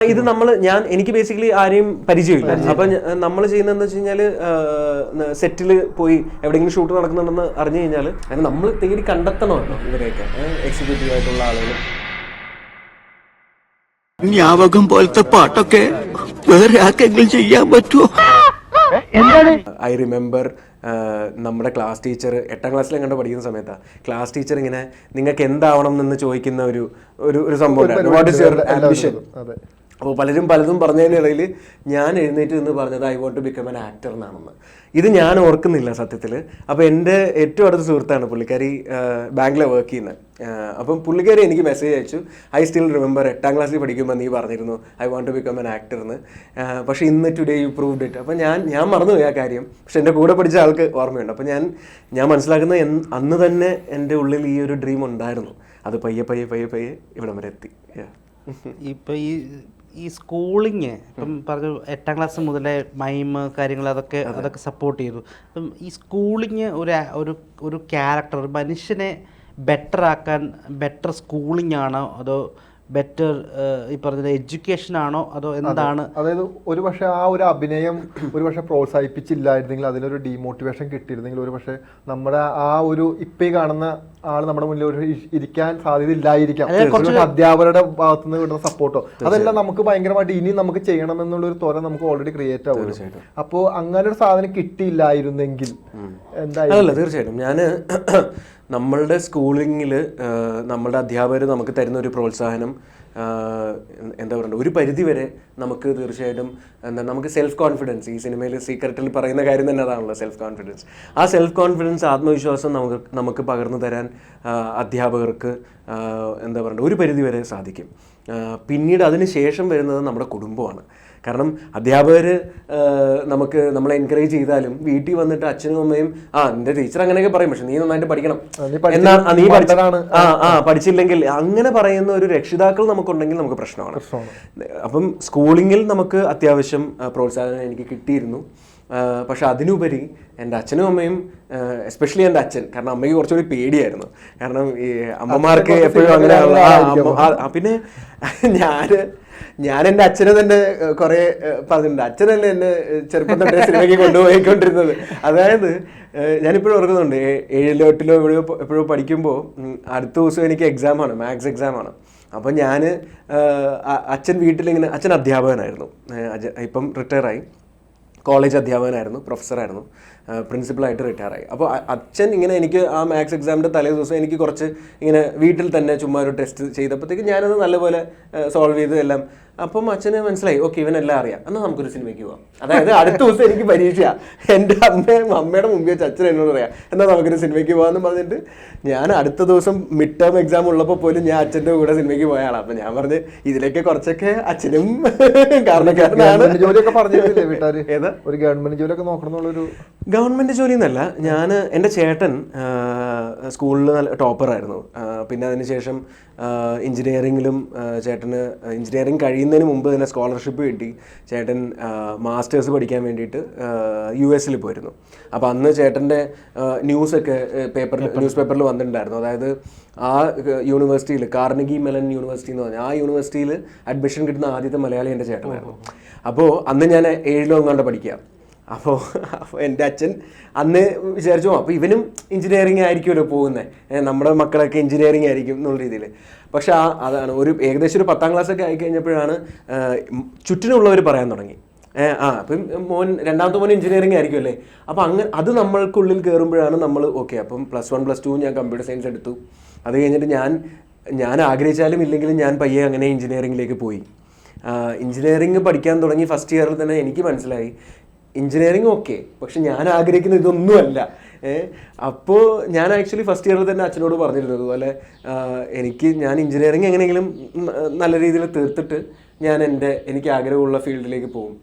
ഇത് നമ്മൾ ഞാൻ എനിക്ക് ബേസിക്കലി ആരെയും പരിചയമില്ല. അപ്പൊ നമ്മൾ ചെയ്യുന്ന വെച്ച് കഴിഞ്ഞാൽ സെറ്റിൽ പോയി എവിടെയെങ്കിലും ഷൂട്ട് നടക്കുന്നുണ്ടെന്ന് അറിഞ്ഞു കഴിഞ്ഞാൽ അങ്ങനെ നമ്മൾ തേടി കണ്ടെത്തണമല്ലോ ഇവരെയൊക്കെ. എക്സിക്യൂട്ടീവ് ആയിട്ടുള്ള ആളുകൾ ഞാവകം പോലത്തെ പാട്ടൊക്കെ വേറെ ആർക്കെങ്കിലും ചെയ്യാൻ പറ്റുമോ ഐ റിമെമ്പർ നമ്മുടെ ക്ലാസ് ടീച്ചർ എട്ടാം ക്ലാസ്സിൽ കണ്ട് പഠിക്കുന്ന സമയത്താണ് ക്ലാസ് ടീച്ചർ ഇങ്ങനെ നിങ്ങൾക്ക് എന്താവണം എന്ന് ചോദിക്കുന്ന ഒരു ഒരു സംഭവം വാട്ട് ഇസ് യുവർ ആംബിഷൻ അതെ. അപ്പോൾ പലരും പലതും പറഞ്ഞതിനിടയിൽ ഞാൻ എഴുന്നേറ്റ് നിന്ന് പറഞ്ഞത് I want to become an actor എന്നാണെന്ന്. ഇത് ഞാൻ ഓർക്കുന്നില്ല സത്യത്തിൽ. അപ്പോൾ എന്റെ ഏറ്റവും അടുത്ത സുഹൃത്താണ് പുള്ളിക്കാരി ബാങ്കിലെ വർക്ക് ചെയ്യുന്നത്. അപ്പം പുള്ളിക്കാരി എനിക്ക് മെസ്സേജ് അയച്ചു. ഐ സ്റ്റിൽ റിമെമ്പർ എട്ടാം ക്ലാസ്സിൽ പഠിക്കുമ്പോൾ നീ പറഞ്ഞിരുന്നു I want to become an actor എന്ന്. പക്ഷേ ഇന്ന് ടുഡേ യു പ്രൂവ്ഡ് ഇറ്റ് അപ്പോൾ ഞാൻ ഞാൻ മറന്നുപോയി ആ കാര്യം. പക്ഷേ എന്റെ കൂടെ പഠിച്ച ആൾക്ക് ഓർമ്മയുണ്ട്. അപ്പോൾ ഞാൻ ഞാൻ മനസ്സിലാക്കുന്നത് അന്ന് തന്നെ എന്റെ ഉള്ളിൽ ഈ ഒരു ഡ്രീം ഉണ്ടായിരുന്നു. അത് പയ്യെ പയ്യെ പയ്യെ പയ്യെ ഇവിടം വരെ എത്തി. ഇപ്പൊ ഈ ഈ സ്കൂളിങ് ഇപ്പം പറഞ്ഞു എട്ടാം ക്ലാസ് മുതലേ മൈമ് കാര്യങ്ങൾ അതൊക്കെ അതൊക്കെ സപ്പോർട്ട് ചെയ്തു. അപ്പം ഈ സ്കൂളിങ് ഒരു ഒരു ഒരു ക്യാരക്ടർ ഒരു മനുഷ്യനെ ബെറ്റർ ആക്കാൻ ബെറ്റർ സ്കൂളിംഗ് ആണോ അതോ ബെറ്റർ ഈ പറഞ്ഞ എഡ്യൂക്കേഷൻ ആണോ അതോ എന്താണ്? അതായത് ഒരു പക്ഷെ ആ ഒരു അഭിനയം ഒരു പക്ഷെ പ്രോത്സാഹിപ്പിച്ചില്ലായിരുന്നെങ്കിൽ അതിനൊരു ഡീമോട്ടിവേഷൻ കിട്ടിയിരുന്നെങ്കിൽ ഒരു പക്ഷെ നമ്മുടെ ആ ഒരു ഇപ്പേ ഈ കാണുന്ന ആൾ നമ്മുടെ മുന്നിൽ ഒരു ഇരിക്കാൻ സാധ്യത ഇല്ലായിരിക്കാം അതായത് കുറച്ച് ഒരുപക്ഷെ അധ്യാപകരുടെ ഭാഗത്തു നിന്ന് കിട്ടുന്ന സപ്പോർട്ടോ അതെല്ലാം നമുക്ക് ഭയങ്കരമായിട്ട് ഇനി നമുക്ക് ചെയ്യണം എന്നുള്ള ഒരു ത്വര നമുക്ക് ഓൾറെഡി ക്രിയേറ്റ് ആവും അപ്പോൾ അങ്ങനെ ഒരു സാധനം കിട്ടിയില്ലായിരുന്നെങ്കിൽ എന്തായാലും തീർച്ചയായിട്ടും. ഞാൻ നമ്മളുടെ സ്കൂളിങ്ങിൽ നമ്മളുടെ അധ്യാപകർ നമുക്ക് തരുന്ന ഒരു പ്രോത്സാഹനം എന്താ പറയുക ഒരു പരിധി വരെ നമുക്ക് തീർച്ചയായിട്ടും എന്താ നമുക്ക് സെൽഫ് കോൺഫിഡൻസ് ഈ സിനിമയിൽ സീക്രട്ടിൽ പറയുന്ന കാര്യം തന്നെ അതാണല്ലോ സെൽഫ് കോൺഫിഡൻസ് ആ സെൽഫ് കോൺഫിഡൻസ് ആത്മവിശ്വാസം നമുക്ക് നമുക്ക് പകർന്നു തരാൻ അധ്യാപകർക്ക് എന്താ പറയുക ഒരു പരിധി വരെ സാധിക്കും പിന്നീട് അതിന് ശേഷം വരുന്നത് നമ്മുടെ കുടുംബമാണ്. കാരണം അധ്യാപകർ നമുക്ക് നമ്മളെ എൻകറേജ് ചെയ്താലും വീട്ടിൽ വന്നിട്ട് അച്ഛനും അമ്മയും ആ നിന്റെ ടീച്ചർ അങ്ങനെയൊക്കെ പറയും പക്ഷെ നീ നന്നായിട്ട് പഠിക്കണം. എന്നാ നീ പഠിച്ചതാണ് ആ ആ പഠിച്ചില്ലെങ്കിൽ അങ്ങനെ പറയുന്ന ഒരു രക്ഷിതാക്കൾ നമുക്കുണ്ടെങ്കിൽ നമുക്ക് പ്രശ്നമാണ്. അപ്പം സ്കൂളിങ്ങിൽ നമുക്ക് അത്യാവശ്യം പ്രോത്സാഹനം എനിക്ക് കിട്ടിയിരുന്നു. പക്ഷെ അതിനുപരി എന്റെ അച്ഛനും അമ്മയും എസ്പെഷ്യലി എന്റെ അച്ഛൻ കാരണം അമ്മയ്ക്ക് കുറച്ചുകൂടി പേടിയായിരുന്നു. കാരണം ഈ അമ്മമാർക്ക് എപ്പോഴും അങ്ങനെ പിന്നെ ഞാൻ ഞാൻ എന്റെ അച്ഛനെ തന്നെ കുറെ പറഞ്ഞിട്ടുണ്ട്. അച്ഛനല്ലേ എന്നെ ചെറുപ്പം തൊട്ടേ സിനിമയ്ക്ക് കൊണ്ടുപോയിക്കൊണ്ടിരുന്നത്. അതായത് ഞാനിപ്പോഴും ഓർക്കുന്നുണ്ട്. ഏഴിലോ എട്ടിലോ എവിടെയോ എപ്പോഴോ പഠിക്കുമ്പോൾ അടുത്ത ദിവസം എനിക്ക് എക്സാമാണ് മാത്സ് എക്സാമാണ് അപ്പോൾ ഞാൻ അച്ഛൻ വീട്ടിലിങ്ങനെ അച്ഛൻ അധ്യാപകനായിരുന്നു. ഇപ്പം റിട്ടയറായി കോളേജ് അധ്യാപകനായിരുന്നു പ്രൊഫസറായിരുന്നു പ്രിൻസിപ്പളായിട്ട് റിട്ടയറായി അപ്പോൾ അച്ഛൻ ഇങ്ങനെ എനിക്ക് ആ മാത്സ് എക്സാമിന്റെ തലേ ദിവസം എനിക്ക് കുറച്ച് ഇങ്ങനെ വീട്ടിൽ തന്നെ ചുമ്മാ ഒരു ടെസ്റ്റ് ചെയ്തപ്പോഴത്തേക്ക് ഞാനത് നല്ലപോലെ സോൾവ് ചെയ്ത് എല്ലാം അപ്പം അച്ഛന് മനസ്സിലായി ഓക്കെ ഇവനെല്ലാം അറിയാം. എന്നാൽ നമുക്കൊരു സിനിമയ്ക്ക് പോവാം. അതായത് അടുത്ത ദിവസം എനിക്ക് പരീക്ഷ എന്റെ അമ്മയും അമ്മയുടെ മുമ്പേ വെച്ച് അച്ഛൻ എന്നോട് പറയാം എന്നാൽ നമുക്കൊരു സിനിമയ്ക്ക് പോകാമെന്ന് പറഞ്ഞിട്ട് ഞാൻ അടുത്ത ദിവസം മിഡ് ടേം എക്സാം ഉള്ളപ്പോൾ പോലും ഞാൻ അച്ഛന്റെ കൂടെ സിനിമയ്ക്ക് പോയ ആളാണ് അപ്പം ഞാൻ പറഞ്ഞ് ഇതിലേക്ക് കുറച്ചൊക്കെ അച്ഛനും കാരണക്കാരനാണ്. ജോലിയൊക്കെ പറഞ്ഞിട്ടില്ലേ വീട്ടുകാർ ഏതാ? ഒരു ഗവൺമെന്റ് ജോലിയൊക്കെ നോക്കണം എന്നുള്ളൊരു ഗവൺമെന്റ് ജോലി എന്നല്ല ഞാൻ എന്റെ ചേട്ടൻ സ്കൂളിൽ നല്ല ടോപ്പറായിരുന്നു. പിന്നെ അതിനുശേഷം എഞ്ചിനീയറിങ്ങിലും ചേട്ടന് എഞ്ചിനീയറിംഗ് കഴിയുന്നതിന് മുമ്പ് തന്നെ സ്കോളർഷിപ്പ് കിട്ടി. ചേട്ടൻ മാസ്റ്റേഴ്സ് പഠിക്കാൻ വേണ്ടിയിട്ട് യു എസിൽ പോയിരുന്നു. അപ്പോൾ അന്ന് ചേട്ടന്റെ ന്യൂസൊക്കെ പേപ്പറിൽ ന്യൂസ് പേപ്പറിൽ വന്നിട്ടുണ്ടായിരുന്നു. അതായത് ആ യൂണിവേഴ്സിറ്റിയിൽ കാർണഗി മെലൻ യൂണിവേഴ്സിറ്റി എന്ന് പറഞ്ഞാൽ ആ യൂണിവേഴ്സിറ്റിയിൽ അഡ്മിഷൻ കിട്ടുന്ന ആദ്യത്തെ മലയാളി എന്റെ ചേട്ടനായിരുന്നു. അപ്പോൾ അന്ന് ഞാൻ ഏഴിലോ എങ്ങാണ്ട് പഠിക്കുക. അപ്പോൾ അപ്പോൾ എന്റെ അച്ഛൻ അന്ന് വിചാരിച്ചു അപ്പോൾ ഇവനും എഞ്ചിനീയറിംഗ് ആയിരിക്കുമല്ലോ പോകുന്നത് നമ്മുടെ മക്കളൊക്കെ എഞ്ചിനീയറിംഗ് ആയിരിക്കും എന്നുള്ള രീതിയിൽ പക്ഷേ ആ അതാണ് ഒരു ഏകദേശം ഒരു പത്താം ക്ലാസ്സൊക്കെ ആയി കഴിഞ്ഞപ്പോഴാണ് ചുറ്റിനുള്ളവർ പറയാൻ തുടങ്ങി. ആ അപ്പം മോൻ രണ്ടാമത്തെ മോൻ എഞ്ചിനീയറിംഗ് ആയിരിക്കും അല്ലേ? അപ്പോൾ അങ്ങനെ അത് നമ്മൾക്കുള്ളിൽ കയറുമ്പോഴാണ് നമ്മൾ ഓക്കെ അപ്പം പ്ലസ് വൺ പ്ലസ് ടു ഞാൻ കമ്പ്യൂട്ടർ സയൻസ് എടുത്തു. അത് കഴിഞ്ഞിട്ട് ഞാൻ ഞാൻ ആഗ്രഹിച്ചാലും ഇല്ലെങ്കിലും ഞാൻ പയ്യെ അങ്ങനെ എഞ്ചിനീയറിംഗിലേക്ക് പോയി. എഞ്ചിനീയറിംഗ് പഠിക്കാൻ തുടങ്ങി ഫസ്റ്റ് ഇയറിൽ തന്നെ എനിക്ക് മനസ്സിലായി എഞ്ചിനീയറിംഗ് ഓക്കെ പക്ഷെ ഞാൻ ആഗ്രഹിക്കുന്ന ഇതൊന്നുമല്ല. അപ്പോൾ ഞാൻ ആക്ച്വലി ഫസ്റ്റ് ഇയറിൽ തന്നെ അച്ഛനോട് പറഞ്ഞിരുന്നത് അതുപോലെ എനിക്ക് ഞാൻ എഞ്ചിനീയറിംഗ് എങ്ങനെയെങ്കിലും നല്ല രീതിയിൽ തീർത്തിട്ട് ഞാൻ എന്റെ എനിക്ക് ആഗ്രഹമുള്ള ഫീൽഡിലേക്ക് പോകും.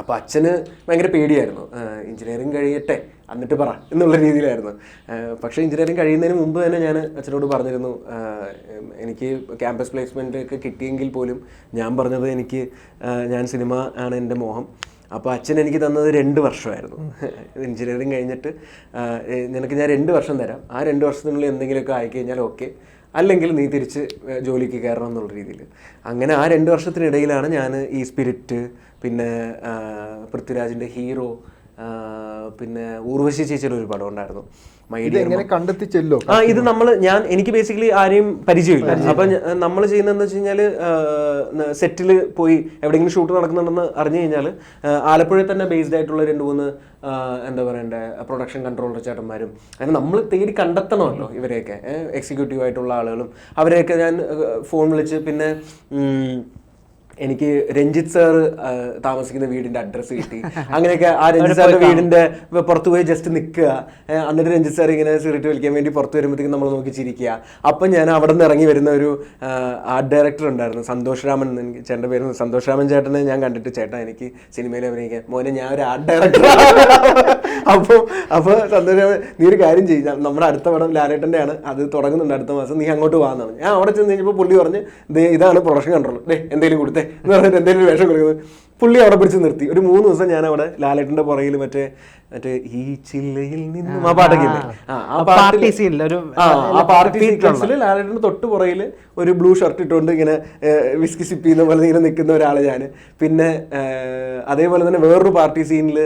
അപ്പോൾ അച്ഛന് ഭയങ്കര പേടിയായിരുന്നു. എഞ്ചിനീയറിംഗ് കഴിയട്ടെ എന്നിട്ട് പറ എന്നുള്ള രീതിയിലായിരുന്നു. പക്ഷേ എഞ്ചിനീയറിംഗ് കഴിയുന്നതിന് മുമ്പ് തന്നെ ഞാൻ അച്ഛനോട് പറഞ്ഞിരുന്നു എനിക്ക് ക്യാമ്പസ് പ്ലേസ്മെന്റ് ഒക്കെ കിട്ടിയെങ്കിൽ പോലും ഞാൻ പറഞ്ഞത് എനിക്ക് ഞാൻ സിനിമ ആണ് എന്റെ മോഹം. അപ്പോൾ അച്ഛൻ എനിക്ക് തന്നത് രണ്ട് വർഷമായിരുന്നു. എഞ്ചിനീയറിംഗ് കഴിഞ്ഞിട്ട് നിനക്ക് ഞാൻ രണ്ട് വർഷം തരാം. ആ രണ്ട് വർഷത്തിനുള്ളിൽ എന്തെങ്കിലുമൊക്കെ ആയിക്കഴിഞ്ഞാൽ ഓക്കെ. അല്ലെങ്കിൽ നീ തിരിച്ച് ജോലിക്ക് കയറണം എന്നുള്ള രീതിയിൽ. അങ്ങനെ ആ രണ്ട് വർഷത്തിനിടയിലാണ് ഞാൻ ഈ സ്പിരിറ്റ് പിന്നെ പൃഥ്വിരാജിന്റെ ഹീറോ പിന്നെ ഊർവശി ചേച്ചിയുടെ ഒരു പടം ഉണ്ടായിരുന്നു. കണ്ടെത്തി ചെല്ലോ ആ ഇത് നമ്മൾ ഞാൻ എനിക്ക് ബേസിക്കലി ആരെയും പരിചയമില്ല. അപ്പൊ നമ്മൾ ചെയ്യുന്നതെന്ന് വെച്ച് കഴിഞ്ഞാൽ സെറ്റിൽ പോയി എവിടെയെങ്കിലും ഷൂട്ട് നടക്കുന്നുണ്ടെന്ന് അറിഞ്ഞു കഴിഞ്ഞാൽ ആലപ്പുഴയിൽ തന്നെ ബേസ്ഡ് ആയിട്ടുള്ള രണ്ട് മൂന്ന് എന്താ പറയണ്ടേ പ്രൊഡക്ഷൻ കൺട്രോളർ ചേട്ടന്മാരും അങ്ങനെ നമ്മൾ തേടി കണ്ടെത്തണമല്ലോ ഇവരെയൊക്കെ. എക്സിക്യൂട്ടീവ് ആയിട്ടുള്ള ആളുകളും അവരെയൊക്കെ ഞാൻ ഫോൺ വിളിച്ച് പിന്നെ എനിക്ക് രഞ്ജിത്ത് സാർ താമസിക്കുന്ന വീടിന്റെ അഡ്രസ്സ് കിട്ടി. അങ്ങനെയൊക്കെ ആ രഞ്ജിത്ത് സാറിന്റെ വീടിന്റെ പുറത്ത് പോയി ജസ്റ്റ് നിൽക്കുക എന്നിട്ട് രഞ്ജിത്ത് സാർ ഇങ്ങനെ സിഗരറ്റ് വലിക്കാൻ വേണ്ടി പുറത്ത് വരുമ്പോഴത്തേക്കും നമ്മൾ നോക്കി ചിരിക്കുക. അപ്പം ഞാൻ അവിടെ നിന്ന് ഇറങ്ങി വരുന്ന ഒരു ആർട്ട് ഡയറക്ടർ ഉണ്ടായിരുന്നു. സന്തോഷ് രാമൻ എന്ന് എനിക്ക് ചേട്ടന്റെ പേര് സന്തോഷ് രാമൻ ചേട്ടനെ ഞാൻ കണ്ടിട്ട് ചേട്ടൻ എനിക്ക് സിനിമയിൽ അഭിനയിക്കാൻ. മോനെ ഞാൻ ഒരു ആർട്ട് ഡയറക്ടർ അപ്പോൾ അപ്പോൾ സന്തോഷ് രാമൻ നീ ഒരു കാര്യം ചെയ്യും നമ്മുടെ അടുത്ത പടം ലാലേട്ടന്റെ ആണ് അത് തുടങ്ങുന്നുണ്ട് അടുത്ത മാസം. നീ അങ്ങോട്ട് പോകാന്നാണ് ഞാൻ അവിടെ ചെന്ന് കഴിഞ്ഞപ്പോൾ പുള്ളി പറഞ്ഞ് ഇതാണ് പ്രൊഡക്ഷൻ കൺട്രോൾ ദേ എന്തെങ്കിലും കൊടുത്തേ. എന്ന് പറഞ്ഞിട്ട് എന്തെങ്കിലും വേഷം കൊടുക്കുന്നത്. പുള്ളി അവിടെ പിടിച്ച് നിർത്തി. ഒരു മൂന്ന് ദിവസം ഞാൻ അവിടെ ലാലേട്ടന്റെ പുറകിൽ മറ്റേ മറ്റേ ഈ ചില്ലയിൽ നിന്നും ആ പാട്ടൊക്കെ ഇല്ലേ? ആ പാർട്ടി സീനിൽ ഒരു ആ ആ പാർട്ടി സീക്വൻസിൽ ലാലേട്ടന് തൊട്ട് പുറകിൽ ഒരു ബ്ലൂ ഷർട്ട് ഇട്ടുകൊണ്ട് ഇങ്ങനെ വിസ്കി സിപ്പ് ചെയ്യുന്ന പോലെ ഇങ്ങനെ നിൽക്കുന്ന ഒരാൾ ഞാൻ പിന്നെ അതേപോലെ തന്നെ വേറൊരു പാർട്ടി സീനിൽ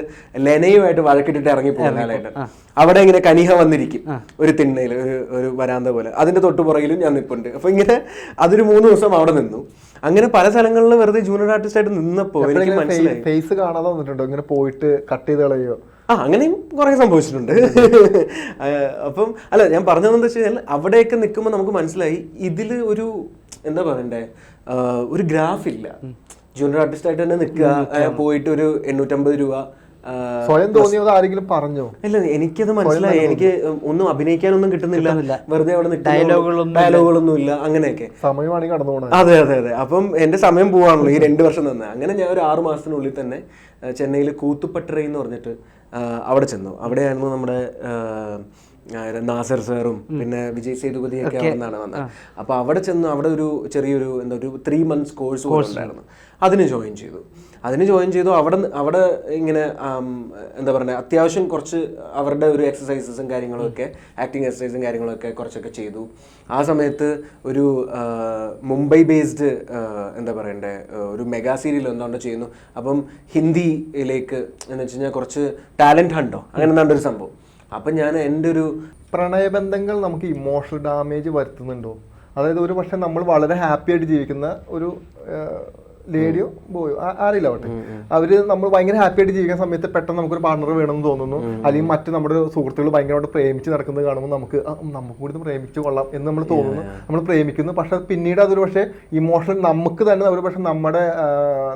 ലെനയുമായിട്ട് വഴക്കിട്ടിട്ട് ഇറങ്ങി പോകുന്ന ലാലേട്ടൻ. അവിടെ ഇങ്ങനെ കനിഹ വന്നിരിക്കും. ഒരു തിണ്ണയിൽ ഒരു ഒരു വരാന്ത പോലെ. അതിന്റെ തൊട്ട് പുറകിലും ഞാൻ നിൽപ്പുണ്ട് അപ്പൊ ഇങ്ങനെ അതൊരു മൂന്ന് ദിവസം അവിടെ നിന്നു. അങ്ങനെ പല സ്ഥലങ്ങളിൽ വെറുതെ ജൂനിയർ ആർട്ടിസ്റ്റ് ആയിട്ട് നിന്നപ്പോ എനിക്ക് മനസ്സിലായി. ഫേസ് കാണാതെ വന്നിട്ടുണ്ടോ? ഇങ്ങനെ പോയിട്ട് കട്ട് ചെയ്ത് കളയോ ആ അങ്ങനെയും കുറേ സംഭവിച്ചിട്ടുണ്ട്. അപ്പം അല്ല ഞാൻ പറഞ്ഞതെന്ന് വെച്ച് കഴിഞ്ഞാൽ അവിടെയൊക്കെ നിൽക്കുമ്പോൾ നമുക്ക് മനസ്സിലായി ഇതിൽ ഒരു എന്താ പറയണ്ടേ ഒരു ഗ്രാഫ് ഇല്ല ജൂനിയർ ആർട്ടിസ്റ്റ് ആയിട്ട് തന്നെ നിൽക്കുക പോയിട്ട് ഒരു എണ്ണൂറ്റമ്പത് രൂപ സ്വയം തോന്നിയത് ആരെങ്കിലും പറഞ്ഞോ? അല്ല എനിക്കത് മനസ്സിലായി. എനിക്ക് ഒന്നും അഭിനയിക്കാനൊന്നും കിട്ടുന്നില്ല. വെറുതെ അവിടെ ഡയലോഗുകളൊന്നും ഡയലോഗുകളൊന്നും ഇല്ല. അങ്ങനെയൊക്കെ. സമയമാണെങ്കിൽ കടന്നു പോകണം അതെ അതെ അതെ. അപ്പം എന്റെ സമയം പോവാണല്ലോ ഈ രണ്ട് വർഷം തന്നെ. അങ്ങനെ ഞാൻ ഒരു ആറു മാസത്തിനുള്ളിൽ തന്നെ ചെന്നൈയിൽ കൂത്തുപട്ടറ എന്ന് പറഞ്ഞിട്ട് അവിടെ ചെന്നു. അവിടെയായിരുന്നു നമ്മുടെ നാസർ സാറും പിന്നെ വിജയ് സേതുപതി ഒക്കെ അവിടെ നിന്നാണ് വന്നത്. അപ്പൊ അവിടെ ചെന്ന് അവിടെ ഒരു ചെറിയൊരു എന്താ ഒരു ത്രീ മന്ത്സ് കോഴ്സ് ഉണ്ടായിരുന്നു. അതിന് ജോയിൻ ചെയ്തു. അതിന് ജോയിൻ ചെയ്തു. അവിടെ അവിടെ ഇങ്ങനെ എന്താ പറയുക അത്യാവശ്യം കുറച്ച് അവരുടെ ഒരു എക്സസൈസസും കാര്യങ്ങളൊക്കെ ആക്ടിങ് എക്സസൈസും കാര്യങ്ങളൊക്കെ കുറച്ചൊക്കെ ചെയ്തു. ആ സമയത്ത് ഒരു മുംബൈ ബേസ്ഡ് എന്താ പറയണ്ടേ ഒരു മെഗാ സീരിയൽ എന്തുകൊണ്ട് ചെയ്യുന്നു. അപ്പം ഹിന്ദിയിലേക്ക് എന്ന് വെച്ച് കഴിഞ്ഞാൽ കുറച്ച് ടാലന്റ് ഹണ്ടോ അങ്ങനെ എന്താണ്ട് ഒരു സംഭവം. അപ്പം ഞാൻ എന്റെ ഒരു പ്രണയബന്ധങ്ങൾ നമുക്ക് ഇമോഷണൽ ഡാമേജ് വരുത്തുന്നുണ്ടോ? അതായത് ഒരു പക്ഷേ നമ്മൾ വളരെ ഹാപ്പി ആയിട്ട് ജീവിക്കുന്ന ഒരു ലേഡിയോ ബോയോ? ആരില്ല ആവട്ടെ അവർ നമ്മൾ ഭയങ്കര ഹാപ്പി ആയിട്ട് ജീവിക്കുന്ന സമയത്ത് പെട്ടെന്ന് നമുക്കൊരു പാർട്ണർ വേണമെന്ന് തോന്നുന്നു. അല്ലെങ്കിൽ മറ്റ് നമ്മുടെ സുഹൃത്തുക്കൾ ഭയങ്കരമായിട്ട് പ്രേമിച്ച് നടക്കുന്നത് കാണുമ്പോൾ നമുക്ക് നമുക്ക് കൂടി പ്രേമിച്ചു കൊള്ളാം എന്ന് നമ്മൾ തോന്നുന്നു. നമ്മൾ പ്രേമിക്കുന്നു. പക്ഷെ പിന്നീട് അതൊരു പക്ഷേ ഇമോഷണൽ നമുക്ക് തന്നെ ഒരു പക്ഷെ നമ്മുടെ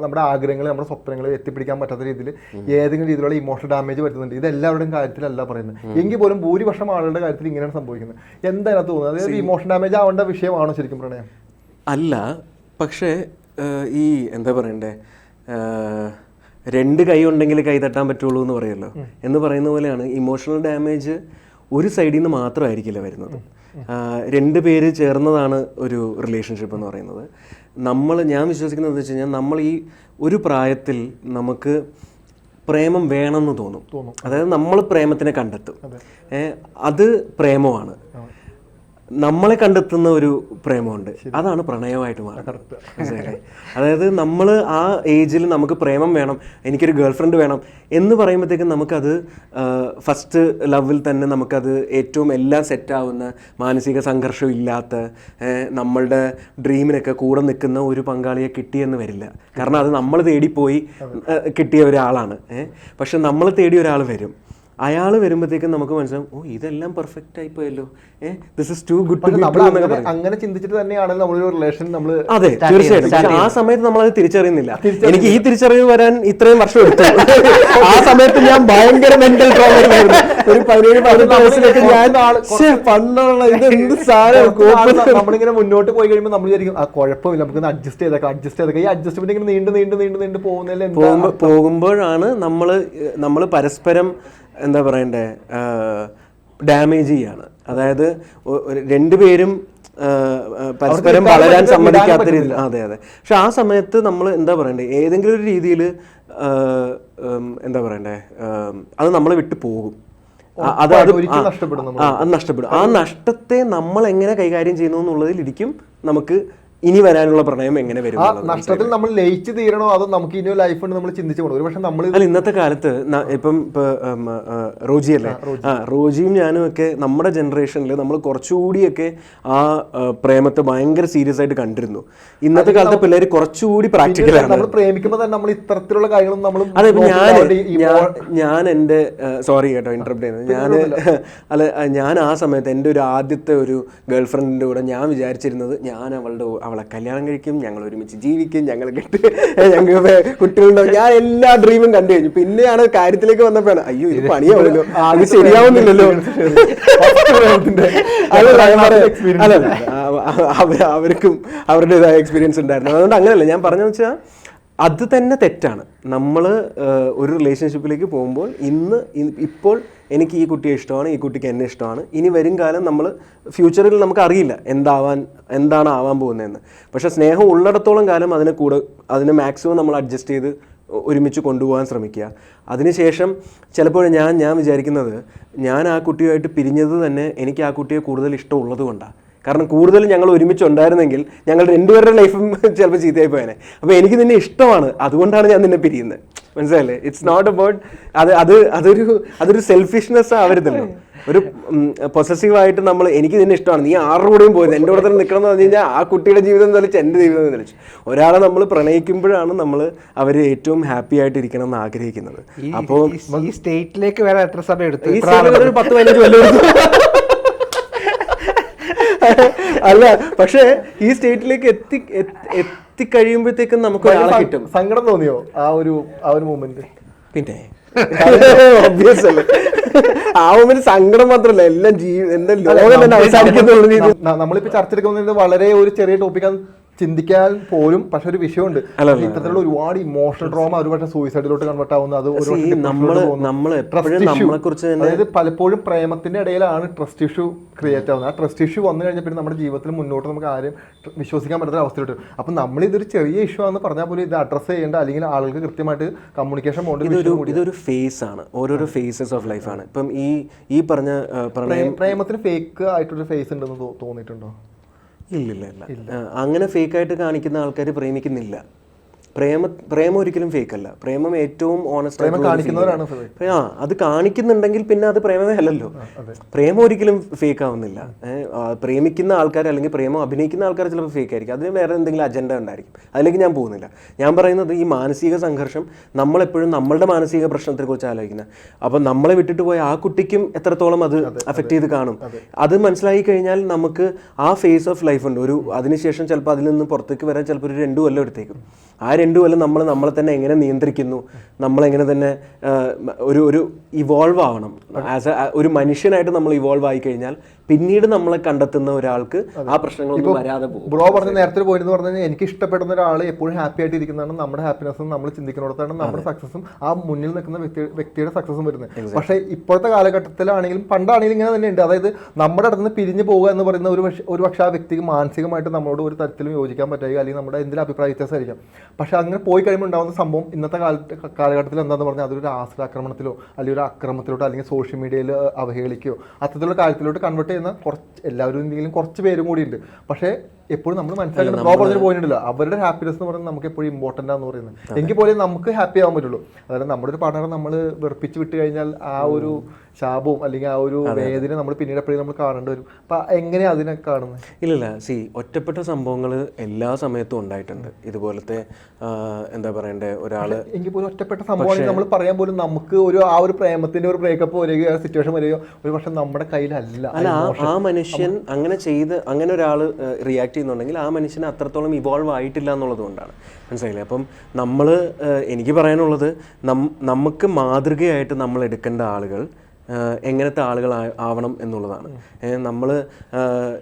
നമ്മുടെ ആഗ്രഹങ്ങൾ നമ്മുടെ സ്വപ്നങ്ങൾ എത്തിപ്പിടിക്കാൻ പറ്റാത്ത രീതിയിൽ ഏതെങ്കിലും രീതിയിലുള്ള ഇമോഷണൽ ഡാമേജ് പറ്റുന്നുണ്ട് ഇത് എല്ലാവരുടെയും കാര്യത്തിലല്ല പറയുന്നത്. എങ്കിൽ പോലും ഭൂരിപക്ഷം ആളുകളുടെ കാര്യത്തിൽ ഇങ്ങനെയാണ് സംഭവിക്കുന്നത്. എന്താണ് തോന്നുന്നത്? അതായത് ഇമോഷൻ ഡാമേജ് ആവേണ്ട വിഷയമാണോ ശരിക്കും പ്രണയം? അല്ല. പക്ഷേ ഈ എന്താ പറയണ്ടേ? രണ്ട് കൈ ഉണ്ടെങ്കിൽ കൈ തട്ടാൻ പറ്റുള്ളൂ എന്ന് പറയുമല്ലോ എന്ന് പറയുന്ന പോലെയാണ് ഇമോഷണൽ ഡാമേജ് ഒരു സൈഡിൽ നിന്ന് മാത്രമായിരിക്കില്ല വരുന്നത്. രണ്ട് പേര് ചേർന്നതാണ് ഒരു റിലേഷൻഷിപ്പ് എന്ന് പറയുന്നത്. നമ്മൾ ഞാൻ വിശ്വസിക്കുന്നത് വെച്ച് കഴിഞ്ഞാൽ നമ്മൾ ഈ ഒരു പ്രായത്തിൽ നമുക്ക് പ്രേമം വേണമെന്ന് തോന്നും. അതായത് നമ്മൾ പ്രേമത്തിനെ കണ്ടെത്തും. അത്. പ്രേമമാണ്. നമ്മളെ കണ്ടെത്തുന്ന ഒരു പ്രേമമുണ്ട്. അതാണ് പ്രണയമായിട്ട് മാറുന്നത്. അതായത് നമ്മൾ ആ ഏജിൽ നമുക്ക് പ്രേമം വേണം എനിക്കൊരു ഗേൾ ഫ്രണ്ട് വേണം എന്ന് പറയുമ്പോഴത്തേക്കും നമുക്കത് ഫസ്റ്റ് ലവിൽ തന്നെ നമുക്കത് ഏറ്റവും എല്ലാം സെറ്റാവുന്ന മാനസിക സംഘർഷം ഇല്ലാത്ത നമ്മളുടെ ഡ്രീമിനൊക്കെ കൂടെ നിൽക്കുന്ന ഒരു പങ്കാളിയെ കിട്ടിയെന്ന് വരില്ല. കാരണം അത് നമ്മൾ തേടിപ്പോയി കിട്ടിയ ഒരാളാണ്. പക്ഷെ നമ്മൾ തേടിയ ഒരാൾ വരും. അയാൾ വരുമ്പോഴത്തേക്കും നമുക്ക് മനസ്സിലാവും ഓ ഇതെല്ലാം പെർഫെക്റ്റ് ആയി പോയല്ലോ. ഏഹ് this is too good to നമ്മൾ അങ്ങനെ ചിന്തിച്ചിട്ട് തന്നെയാണ് നമ്മളൊരു റിലേഷൻ നമ്മൾ അതെ തീർച്ചയായിട്ടും. പക്ഷെ ആ സമയത്ത് നമ്മൾ അത് തിരിച്ചറിയുന്നില്ല. എനിക്ക് ഈ തിരിച്ചറിവ് വരാൻ ഇത്രയും വർഷം എടുത്തു. ആ സമയത്ത് ഞാൻ ഭയങ്കര മെന്റൽ ട്രോമയിലായിരുന്നു ഒരു പതിനേഴ് പതിനെട്ട് വയസ്സിലൊക്കെ ഞാൻ പണ്ടുള്ള ഇത് എന്ത് സാധനം നമ്മളിങ്ങനെ മുന്നോട്ട് പോയി കഴിയുമ്പോൾ നമ്മൾ വിചാരിക്കും ആ കുഴപ്പമില്ല നമുക്ക് അഡ്ജസ്റ്റ് ചെയ്തേക്കാം അഡ്ജസ്റ്റ് ചെയ്തേക്കാം. ഈ അഡ്ജസ്റ്റ്മെന്റ് ഇങ്ങനെ നീണ്ട് നീണ്ട് നീണ്ട് നീണ്ട് പോകുന്നതിൽ എന്താ പോകുമ്പോഴാണ് നമ്മൾ നമ്മൾ പരസ്പരം എന്താ പറയണ്ടേ ഡാമേജ് ചെയ്യാണ്. അതായത് രണ്ടുപേരും പരസ്പരം വളരാൻ സമ്മതിക്കാത്ത രീതിയിൽ അതെ അതെ. പക്ഷെ ആ സമയത്ത് നമ്മൾ എന്താ പറയണ്ടേ ഏതെങ്കിലും ഒരു രീതിയിൽ എന്താ പറയണ്ടേ അത് നമ്മളെ വിട്ടു പോകും. അത് അത് നഷ്ടപ്പെടും ആ അത് നഷ്ടപ്പെടും. ആ നഷ്ടത്തെ നമ്മൾ എങ്ങനെ കൈകാര്യം ചെയ്യുന്നു എന്നുള്ളതിലിരിക്കും നമുക്ക് ഇനി വരാനുള്ള പ്രണയം എങ്ങനെ വരും ആ നഷ്ടത്തിൽ നമ്മൾ ലയിച്ച് തീരണോ അതോ നമുക്ക് ഇനി ലൈഫ് ഉണ്ട് നമ്മൾ ചിന്തിച്ചു പോകണം ഒരുപക്ഷെ നമ്മൾ അല്ല ഇന്നത്തെ കാലത്ത് ഇപ്പം റോജി അല്ലേ? ആ റോജിയും ഞാനും ഒക്കെ നമ്മുടെ ജനറേഷനിൽ നമ്മൾ കുറച്ചുകൂടിയൊക്കെ ആ പ്രേമത്തെ ഭയങ്കര സീരിയസ് ആയിട്ട് കണ്ടിരുന്നു. ഇന്നത്തെ കാലത്തെ പിള്ളേർ കുറച്ചുകൂടി പ്രാക്ടിക്കലാണ് നമ്മൾ പ്രേമിക്കുമ്പോൾ തന്നെ നമ്മൾ ഇത്തരത്തിലുള്ള കാര്യങ്ങളും നമ്മൾ അതെ ഞാൻ ഞാൻ എന്റെ സോറി കേട്ടോ ഇന്റർപ്റ്റ് ചെയ്യുന്നത് ഞാൻ അല്ല ഞാൻ ആ സമയത്ത് എന്റെ ഒരു ആദ്യത്തെ ഒരു ഗേൾ ഫ്രണ്ടിന്റെ കൂടെ ഞാൻ വിചാരിച്ചിരുന്നത് ഞാൻ അവളുടെ അവളെ കല്യാണം കഴിക്കും ഞങ്ങൾ ഒരുമിച്ച് ജീവിക്കും ഞങ്ങൾ കെട്ട് ഞങ്ങൾക്ക് കുട്ടികളുണ്ടാവും. ഞാൻ എല്ലാ ഡ്രീമും കണ്ടു കഴിഞ്ഞു. പിന്നെയാണ് കാര്യത്തിലേക്ക് വന്നപ്പോഴാണ് അയ്യോ ഇത് പണിയാവുമല്ലോ. അത് ശരിയാവുന്നില്ലല്ലോ. അല്ലല്ല, അവർക്കും അവരുടേതായ എക്സ്പീരിയൻസ് ഉണ്ടായിരുന്നു. അതുകൊണ്ട് അങ്ങനെയല്ല ഞാൻ പറഞ്ഞു വെച്ചാൽ അത് തന്നെ തെറ്റാണ്. നമ്മൾ ഒരു റിലേഷൻഷിപ്പിലേക്ക് പോകുമ്പോൾ ഇന്ന് ഇപ്പോൾ എനിക്ക് ഈ കുട്ടിയെ ഇഷ്ടമാണ് ഈ കുട്ടിക്ക് എന്നെ ഇഷ്ടമാണ്. ഇനി വരും കാലം നമ്മൾ ഫ്യൂച്ചറിൽ നമുക്ക് അറിയില്ല എന്താവാൻ എന്താണ് ആവാൻ പോകുന്നതെന്ന്. പക്ഷേ സ്നേഹം ഉള്ളിടത്തോളം കാലം അതിനെ കൂടെ അതിനെ മാക്സിമം നമ്മൾ അഡ്ജസ്റ്റ് ചെയ്ത് ഒരുമിച്ച് കൊണ്ടുപോകാൻ ശ്രമിക്കുക. അതിനുശേഷം ചിലപ്പോൾ ഞാൻ ഞാൻ വിചാരിക്കുന്നത് ഞാൻ ആ കുട്ടിയുമായിട്ട് പിരിഞ്ഞത് തന്നെ എനിക്ക് ആ കുട്ടിയെ കൂടുതൽ ഇഷ്ടമുള്ളത് കൊണ്ടാണ് കാരണം കൂടുതൽ ഞങ്ങൾ ഒരുമിച്ച് ഉണ്ടായിരുന്നെങ്കിൽ ഞങ്ങൾ രണ്ടുപേരുടെ ലൈഫും ചിലപ്പോൾ ചീത്തയായി പോയേനെ അപ്പോൾ എനിക്ക് നിന്നെ ഇഷ്ടമാണ്. അതുകൊണ്ടാണ് ഞാൻ നിന്നെ പിരിയുന്നത് മനസ്സിലല്ലേ ഇറ്റ്സ് നോട്ട് അബൌട്ട് അത് അത് അതൊരു അതൊരു സെൽഫിഷ്നെസ് ആവരുതല്ലോ. ഒരു പൊസസീവായിട്ട് നമ്മൾ എനിക്ക് നിന്നെ ഇഷ്ടമാണ്. നീ ആരുടെ കൂടെയും പോയത് എന്റെ കൂടെ തന്നെ നിൽക്കണം എന്ന് പറഞ്ഞു കഴിഞ്ഞാൽ ആ കുട്ടിയുടെ ജീവിതം തെളിച്ച് എന്റെ ജീവിതം തെളിച്ചു ഒരാളെ നമ്മൾ പ്രണയിക്കുമ്പോഴാണ് നമ്മൾ അവർ ഏറ്റവും ഹാപ്പി ആയിട്ട് ഇരിക്കണം എന്ന് ആഗ്രഹിക്കുന്നത്. അപ്പോൾ ഈ- സ്റ്റേറ്റിലേക്ക് വരാൻ എത്ര സമയം എടുത്തു പത്ത് പതിനഞ്ച് കൊല്ലം എടുത്തു. അല്ല പക്ഷേ ഈ സ്റ്റേറ്റിലേക്ക് എത്തി എത്തി- എത്തിക്കഴിയുമ്പോഴത്തേക്കും നമുക്ക് ഒരാളെ കിട്ടും. സങ്കടം തോന്നിയോ ആ ഒരു ആ ഒരു മൂമെന്റ് പിന്നെ? ഒബ്വിയസ് അല്ലേ? ആ മൊമെന്റ് സങ്കടം മാത്രമല്ല എല്ലാം ജീവി എന്റെ ലോകം തന്നെ അവസാനിക്കുന്നുള്ള നമ്മളിപ്പോ ചർച്ച എടുക്കുന്നത് വളരെ ഒരു ചെറിയ ടോപ്പിക്കാണ് ചിന്തിക്കാൻ പോലും പക്ഷെ ഒരു വിഷയമുണ്ട്. ഇത്തരത്തിലുള്ള ഒരുപാട് ഇമോഷണൽ ഡ്രോമ ഒരു പക്ഷേ സൂയിസൈഡിലോട്ട് കൺവേർട്ട് ആവുന്നത് അതായത് പലപ്പോഴും പ്രേമത്തിന്റെ ഇടയിലാണ് ട്രസ്റ്റ് ഇഷ്യൂ ക്രിയേറ്റ് ആവുന്നത്. ആ ട്രസ്റ്റ് ഇഷ്യൂ വന്നു കഴിഞ്ഞാൽ പിന്നെ നമ്മുടെ ജീവിതത്തിൽ മുന്നോട്ട് നമുക്ക് ആരും വിശ്വസിക്കാൻ പറ്റാത്ത അവസ്ഥയിലോട്ട്. അപ്പൊ നമ്മൾ ഇതൊരു ചെറിയ ഇഷ്യൂ ആണെന്ന് പറഞ്ഞാൽ പോലും ഇത് അഡ്രസ് ചെയ്യേണ്ട അല്ലെങ്കിൽ ആളുകൾക്ക് കൃത്യമായിട്ട് കമ്മ്യൂണിക്കേഷൻ ഇതൊരു പോകേണ്ട ഇതൊരു ഫേസ് ആണ്. ഓരോരോ ഫേസസ് ഓഫ് ലൈഫ് ആണ്. ഇപ്പം ഈ ഈ പറഞ്ഞ പ്രേമത്തിന് ഫേക്ക് ആയിട്ടൊരു ഫേസ് ഉണ്ടെന്ന് തോന്നിയിട്ടുണ്ടോ? ഇല്ലില്ല ഇല്ല. അങ്ങനെ ഫേക്ക് ആയിട്ട് കാണിക്കുന്ന ആൾക്കാർ പ്രേമിക്കുന്നില്ല. പ്രേമ പ്രേമം ഒരിക്കലും ഫേക്ക് അല്ല. പ്രേമം ഏറ്റവും ഓണസ്റ്റ് ആ അത് കാണിക്കുന്നുണ്ടെങ്കിൽ പിന്നെ അത് പ്രേമമേ അല്ലല്ലോ. പ്രേമം ഒരിക്കലും ഫേക്ക് ആവുന്നില്ല. പ്രേമിക്കുന്ന ആൾക്കാർ അല്ലെങ്കിൽ പ്രേമം അഭിനയിക്കുന്ന ആൾക്കാർ ചിലപ്പോൾ ഫേക്ക് ആയിരിക്കും. അതിന് വേറെ എന്തെങ്കിലും അജണ്ട ഉണ്ടായിരിക്കും. അതിലേക്ക് ഞാൻ പോകുന്നില്ല. ഞാൻ പറയുന്നത് ഈ മാനസിക സംഘർഷം നമ്മളെപ്പോഴും നമ്മളുടെ മാനസിക പ്രശ്നത്തെ കുറിച്ച് ആലോചിക്കുന്നത് അപ്പം നമ്മളെ വിട്ടിട്ട് പോയ ആ കുട്ടിക്കും എത്രത്തോളം അത് അഫക്റ്റ് ചെയ്ത് കാണും. അത്. മനസ്സിലായി കഴിഞ്ഞാൽ നമുക്ക് ആ ഫേസ് ഓഫ് ലൈഫ് ഉണ്ട്. ഒരു അതിനുശേഷം ചിലപ്പോൾ അതിൽ നിന്ന് പുറത്തേക്ക് വരാൻ ചിലപ്പോൾ ഒരു രണ്ടു കൊല്ലം എടുത്തേക്കും. ആ രണ്ട് കൊല്ലം നമ്മൾ നമ്മളെ തന്നെ എങ്ങനെ നിയന്ത്രിക്കുന്നു? നമ്മളെങ്ങനെ തന്നെ ഒരു ഒരു ഇവോൾവ് ആവണം. ആസ് എ ഒരു മനുഷ്യനായിട്ട് നമ്മൾ ഇവോൾവ് ആയി കഴിഞ്ഞാൽ പിന്നീട് നമ്മളെ കണ്ടെത്തുന്ന ഒരാൾക്ക് ആ പ്രശ്നങ്ങളൊന്നും വരാതെ പോകും. ബ്രോ പറഞ്ഞ നേരത്തെ പോയിന്റ് എന്ന് പറഞ്ഞാൽ എനിക്ക് ഇഷ്ടപ്പെടുന്ന ഒരാൾ എപ്പോഴും ഹാപ്പി ആയിട്ട് ഇരിക്കുന്നതാണ്. നമ്മുടെ ഹാപ്പിനെസ്സും നമ്മൾ ചിന്തിക്കുന്നിടത്താണ് നമ്മുടെ സക്സസും ആ മുന്നിൽ നിൽക്കുന്ന വ്യക്തി വ്യക്തിയുടെ സക്സസും വരുന്നത്. പക്ഷേ ഇപ്പോഴത്തെ കാലഘട്ടത്തിലാണെങ്കിലും പണ്ടാണെങ്കിലും ഇങ്ങനെ തന്നെ ഉണ്ട് അതായത് നമ്മുടെ അടുത്ത് നിന്ന് പിരിഞ്ഞു പോകുക എന്ന് പറയുന്ന ഒരു പക്ഷേ ഒരു പക്ഷേ ആ വ്യക്തിക്ക് മാനസികമായിട്ട് നമ്മളോട് ഒരു തരത്തിലും യോജിക്കാൻ പറ്റുക അല്ലെങ്കിൽ നമ്മുടെ എന്തെങ്കിലും അഭിപ്രായ വ്യത്യാസമായിരിക്കാം. പക്ഷെ അങ്ങനെ പോയി കഴിയുമ്പോൾ ഉണ്ടാകുന്ന സംഭവം ഇന്നത്തെ കാലത്ത് കാലഘട്ടത്തിൽ എന്താന്ന് പറഞ്ഞാൽ അതൊരു ആശ്രാക്രമണത്തിലോ അല്ലെങ്കിൽ ഒരു അക്രമത്തിലോട്ടോ അല്ലെങ്കിൽ സോഷ്യൽ മീഡിയയിൽ അവഹേളിക്കുകയോ അത്തരത്തിലുള്ള കാര്യത്തിലോട്ട് കൺവേർട്ട് ചെയ്യുന്ന കുറച്ച് എല്ലാവരും എന്തെങ്കിലും കുറച്ച് പേരും കൂടി ഉണ്ട് പക്ഷേ എപ്പോഴും നമ്മൾ മനസ്സിലാക്കുന്നത് ബ്രോ പറഞ്ഞൊരു പോയിന്റ് ഉണ്ടല്ലോ. അവരുടെ ഹാപ്പിനെസ് എന്ന് പറയുന്നത് നമുക്ക് എപ്പോഴും ഇമ്പോർട്ടന്റ് ആണെന്ന് പറയുന്നത്. എങ്കിൽ പോലും നമുക്ക് ഹാപ്പി ആവാൻ പറ്റുള്ളൂ. അതായത് നമ്മുടെ ഒരു പാർട്ണറെ നമ്മൾ വെറുപ്പിച്ച് വിട്ട് കഴിഞ്ഞാൽ ആ ഒരു ശാപവും അല്ലെങ്കിൽ ആ ഒരു വേദന നമ്മൾ പിന്നീട് എപ്പോഴും നമ്മൾ കാണേണ്ടി വരും. അപ്പൊ എങ്ങനെയാണ് അതിനെ കാണുന്നത് ഇല്ലില്ല സി ഒറ്റപ്പെട്ട സംഭവങ്ങൾ എല്ലാ സമയത്തും ഉണ്ടായിട്ടുണ്ട്. ഇതുപോലത്തെ എന്താ പറയണ്ടേ ഒരാൾ എങ്കിൽ പോലും ഒറ്റപ്പെട്ട സംഭവമാണ് നമ്മൾ പറയാൻ പോലും നമുക്ക് ഒരു ആ ഒരു പ്രേമത്തിന്റെ ഒരു ബ്രേക്കപ്പ് വരികയോ സിറ്റുവേഷൻ വരികയോ ഒരു പക്ഷെ നമ്മുടെ കയ്യിലല്ല. അല്ല ആ- ആ മനുഷ്യൻ അങ്ങനെ ചെയ്ത് അങ്ങനെ ഒരാൾ റിയാക്ട് ചെയ്യുന്നുണ്ടെങ്കിൽ ആ മനുഷ്യന് അത്രത്തോളം ഇവോൾവ് ആയിട്ടില്ല എന്നുള്ളത് കൊണ്ടാണ്. മനസ്സിലായില്ലേ? അപ്പം നമ്മൾ എനിക്ക് പറയാനുള്ളത് നമുക്ക് മാതൃകയായിട്ട് നമ്മൾ എടുക്കേണ്ട ആളുകൾ എങ്ങനത്തെ ആളുകൾ ആവണം എന്നുള്ളതാണ്. നമ്മൾ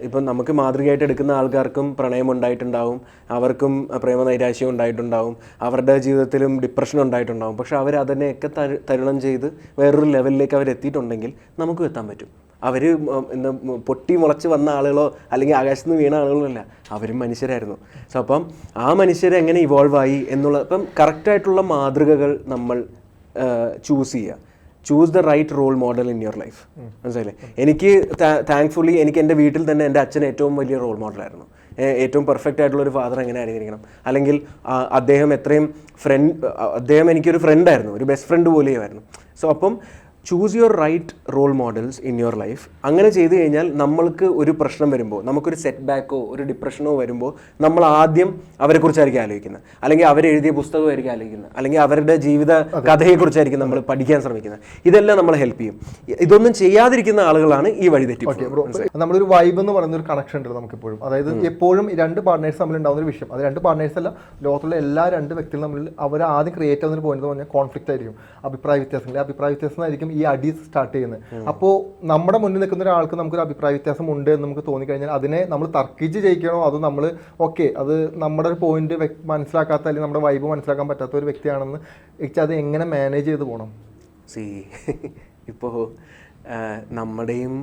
ഇപ്പം നമുക്ക് മാതൃകയായിട്ട് എടുക്കുന്ന ആൾക്കാർക്കും പ്രണയം ഉണ്ടായിട്ടുണ്ടാവും അവർക്കും പ്രേമ നൈരാശ്യം ഉണ്ടായിട്ടുണ്ടാവും അവരുടെ ജീവിതത്തിലും ഡിപ്രഷൻ ഉണ്ടായിട്ടുണ്ടാവും. പക്ഷെ അവർ അതിനെയൊക്കെ തരുണം ചെയ്ത് വേറൊരു ലെവലിലേക്ക് അവർ എത്തിയിട്ടുണ്ടെങ്കിൽ നമുക്കും എത്താൻ പറ്റും. അവർ എന്താ പൊട്ടി മുളച്ച് വന്ന ആളുകളോ അല്ലെങ്കിൽ ആകാശത്ത് നിന്ന് വീണ ആളുകളോ അല്ല അവരും മനുഷ്യരായിരുന്നു. സോ അപ്പം ആ മനുഷ്യരെ എങ്ങനെ ഇവോൾവ് ആയി എന്നുള്ള ഇപ്പം കറക്റ്റായിട്ടുള്ള മാതൃകകൾ നമ്മൾ ചൂസ് ചെയ്യുക. Choose the right role model in your life മനസ്സിലായില്ലേ? എനിക്ക് താങ്ക്ഫുള്ളി എനിക്ക് എന്റെ വീട്ടിൽ തന്നെ എന്റെ അച്ഛൻ ഏറ്റവും വലിയ റോൾ മോഡലായിരുന്നു ഏറ്റവും പെർഫെക്റ്റ് ആയിട്ടുള്ള ഒരു ഫാദർ എങ്ങനെ ആയിരിക്കണം അല്ലെങ്കിൽ അദ്ദേഹം എത്രയും ഫ്രണ്ട് അദ്ദേഹം എനിക്കൊരു ഫ്രണ്ടായിരുന്നു ഒരു ബെസ്റ്റ് ഫ്രണ്ട് പോലെയായിരുന്നു സോ അപ്പം choose your right role models in your life അങ്ങനെ ചെയ്തു കഴിഞ്ഞാൽ നമ്മൾക്ക് ഒരു പ്രശ്നം വരുമ്പോൾ നമുക്കൊരു സെറ്റ് ബാക്കോ ഒരു ഡിപ്രഷനോ വരുമ്പോൾ നമ്മൾ ആദ്യം അവരെക്കുറിച്ചായിരിക്കും ആലോചിക്കുന്നത്. അല്ലെങ്കിൽ അവരെഴുതിയ പുസ്തകമായിരിക്കും ആലോചിക്കുന്നത്. അല്ലെങ്കിൽ അവരുടെ ജീവിത കഥയെക്കുറിച്ചായിരിക്കും നമ്മൾ പഠിക്കാൻ ശ്രമിക്കുന്നത്. ഇതെല്ലാം നമ്മളെ ഹെൽപ്പ് ചെയ്യും. ഇതൊന്നും ചെയ്യാതിരിക്കുന്ന ആളുകളാണ് ഈ വഴി തെറ്റി നമ്മളൊരു വൈബ് എന്ന് പറയുന്ന ഒരു കണക്ഷൻ ഉണ്ട് നമുക്ക് ഇപ്പോഴും അതായത് എപ്പോഴും രണ്ട് പാർട്ട്നേഴ്സ് തമ്മിൽ ഉണ്ടാകുന്ന ഒരു വിഷയം. അത് രണ്ട് പാർട്ട്നേഴ്സ് അല്ല ലോകത്തുള്ള എല്ലാ രണ്ട് വ്യക്തികളും തമ്മിൽ അവർ ആദ്യം ക്രിയേറ്റ് ആവുന്ന പോയിന്റ് എന്ന് പറഞ്ഞാൽ കോൺഫ്ലിക്റ്റ് ആയിരിക്കും. അഭിപ്രായ വ്യത്യാസങ്ങൾ. അഭിപ്രായ വ്യത്യാസമായിരിക്കും ഈ അടി സ്റ്റാർട്ട് ചെയ്യുന്നത് അപ്പോൾ നമ്മുടെ മുന്നിൽ നിൽക്കുന്ന ഒരാൾക്ക് നമുക്കൊരു അഭിപ്രായ വ്യത്യാസം ഉണ്ട് എന്ന് നമുക്ക് തോന്നിക്കഴിഞ്ഞാൽ അതിനെ നമ്മൾ തർക്കിച്ച് ജയിക്കണോ? അതോ നമ്മൾ ഓക്കെ അത് നമ്മുടെ ഒരു പോയിന്റ് മനസ്സിലാക്കാത്ത അല്ലെങ്കിൽ നമ്മുടെ വൈബ് മനസ്സിലാക്കാൻ പറ്റാത്ത ഒരു വ്യക്തിയാണെന്ന് വെച്ചാൽ അത് എങ്ങനെ മാനേജ് ചെയ്ത് പോകണം സി ഇപ്പോൾ നമ്മുടെയും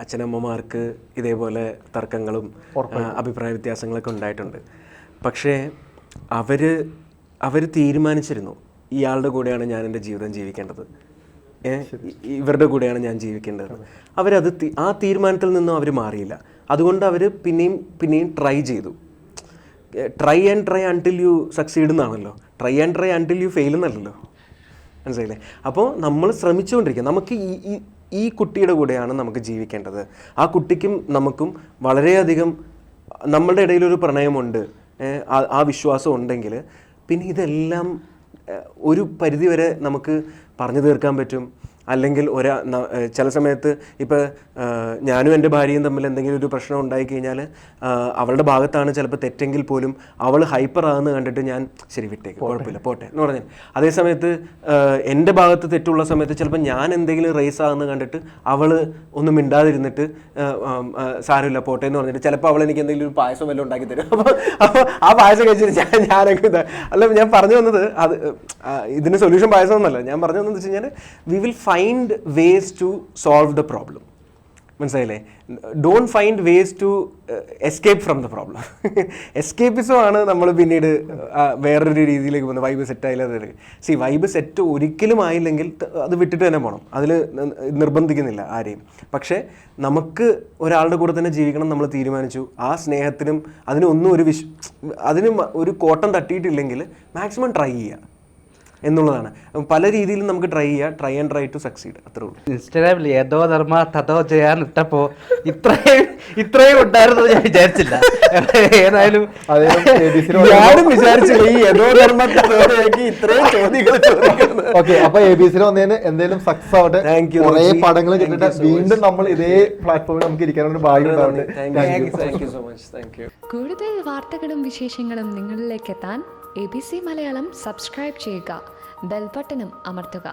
അച്ഛനമ്മമാർക്ക് ഇതേപോലെ തർക്കങ്ങളും അഭിപ്രായ വ്യത്യാസങ്ങളൊക്കെ ഉണ്ടായിട്ടുണ്ട്. പക്ഷേ അവർ അവർ തീരുമാനിച്ചിരുന്നു ഇയാളുടെ കൂടെയാണ് ഞാൻ എന്റെ ജീവിതം ജീവിക്കേണ്ടത്. ഇവരുടെ കൂടെയാണ് ഞാൻ ജീവിക്കേണ്ടത്. അവരത് ആ തീരുമാനത്തിൽ നിന്നും അവർ മാറിയില്ല. അതുകൊണ്ട് അവർ പിന്നെയും പിന്നെയും ട്രൈ ചെയ്തു. Try and try until you succeed എന്നാണല്ലോ try and try until you fail എന്നല്ലല്ലോ മനസ്സിലായില്ലേ? അപ്പോൾ നമ്മൾ ശ്രമിച്ചുകൊണ്ടിരിക്കുക. നമുക്ക് ഈ ഈ കുട്ടിയുടെ കൂടെയാണ് നമുക്ക് ജീവിക്കേണ്ടത്. ആ കുട്ടിക്കും നമുക്കും വളരെയധികം നമ്മളുടെ ഇടയിലൊരു പ്രണയമുണ്ട്. ആ- വിശ്വാസം ഉണ്ടെങ്കിൽ പിന്നെ ഇതെല്ലാം ഒരു പരിധിവരെ നമുക്ക് പറഞ്ഞു തീർക്കാൻ പറ്റും. അല്ലെങ്കിൽ ഒരാ ചില സമയത്ത് ഇപ്പോൾ ഞാനും എന്റെ ഭാര്യയും തമ്മിൽ എന്തെങ്കിലും ഒരു പ്രശ്നം ഉണ്ടായി കഴിഞ്ഞാൽ അവളുടെ ഭാഗത്താണ് ചിലപ്പോൾ തെറ്റെങ്കിൽ പോലും അവൾ ഹൈപ്പർ ആകുന്ന കണ്ടിട്ട് ഞാൻ ശരി വിട്ടേക്ക് കുഴപ്പമില്ല പോട്ടെ എന്ന് പറഞ്ഞു. അതേ സമയത്ത് എന്റെ ഭാഗത്ത് തെറ്റുള്ള സമയത്ത് ചിലപ്പോൾ ഞാൻ എന്തെങ്കിലും റേസ് ആകുന്ന കണ്ടിട്ട് അവൾ ഒന്നും മിണ്ടാതിരുന്നിട്ട് സാരമില്ല പോട്ടെ എന്ന് പറഞ്ഞിട്ട് ചിലപ്പോൾ അവൾ എനിക്ക് എന്തെങ്കിലും ഒരു പായസം വല്ലതും ഉണ്ടാക്കി തരും. അപ്പോൾ അപ്പോൾ ആ പായസം കഴിച്ചിട്ട് ഞാൻ ഞാനൊക്കെ അല്ല ഞാൻ പറഞ്ഞു വന്നത് അത് ഇതിന് സൊല്യൂഷൻ പായസം ഒന്നല്ല ഞാൻ പറഞ്ഞു വന്നത് വെച്ച് കഴിഞ്ഞാൽ we will find ways to solve the problem മനസ്സിലായില്ലേ? Don't find ways to escape from the problem escapism ആണ് നമ്മൾ പിന്നീട് വേറൊരു രീതിയിലേക്ക് പോകുന്നത്. വൈബ് സെറ്റ് ആയില്ല സി വൈബ് സെറ്റ് ഒരിക്കലും ആയില്ലെങ്കിൽ അത് വിട്ടിട്ട് തന്നെ പോകണം അതിൽ നിർബന്ധിക്കുന്നില്ല ആരെയും. പക്ഷേ നമുക്ക് ഒരാളുടെ കൂടെ തന്നെ ജീവിക്കണം നമ്മൾ തീരുമാനിച്ചു. ആ സ്നേഹത്തിനും അതിനൊന്നും ഒരു വിശ് അതിനും ഒരു കോട്ടം തട്ടിയിട്ടില്ലെങ്കിൽ മാക്സിമം ട്രൈ ചെയ്യുക. എന്നുള്ളതാണ്. പല രീതിയിലും നമുക്ക് ട്രൈ ചെയ്യാം. Try and try to succeed അത്രേ ഉള്ളൂ. ഇൻസ്റ്റാഗ്രാമിൽ ഏതോ ധർമ്മ തതോ ചെയ്യാൻ ഇട്ടപ്പോ ഇത്രയും ഇത്രയും ഉണ്ടായിരുന്നു ഞാൻ വിചാരിച്ചില്ല. ഏതായാലും ഞാനും വിചാരിച്ചില്ല ഈ ഏതോ ധർമ്മ ഇത്രയും ചോദ്യങ്ങൾ ചോദിക്കുന്നത്. ഓക്കെ അപ്പൊ എ ബി സിയിൽ വന്നതിന് എന്തെങ്കിലും സക്സസ് ആവട്ടെ. കുറെ. പടങ്ങൾ കിട്ടിട്ട്. വീണ്ടും നമ്മൾ ഇതേ പ്ലാറ്റ്ഫോമിൽ നമുക്ക് ഇരിക്കാനുള്ള ഭാഗ്യം ഉണ്ടാവട്ടെ. Thank you thank you so much thank you കൂടുതൽ വാർത്തകളും വിശേഷങ്ങളും നിങ്ങളിലേക്ക് എത്താൻ A B C Malayalam subscribe ചെയ്യുക. ബെൽബട്ടനും അമർത്തുക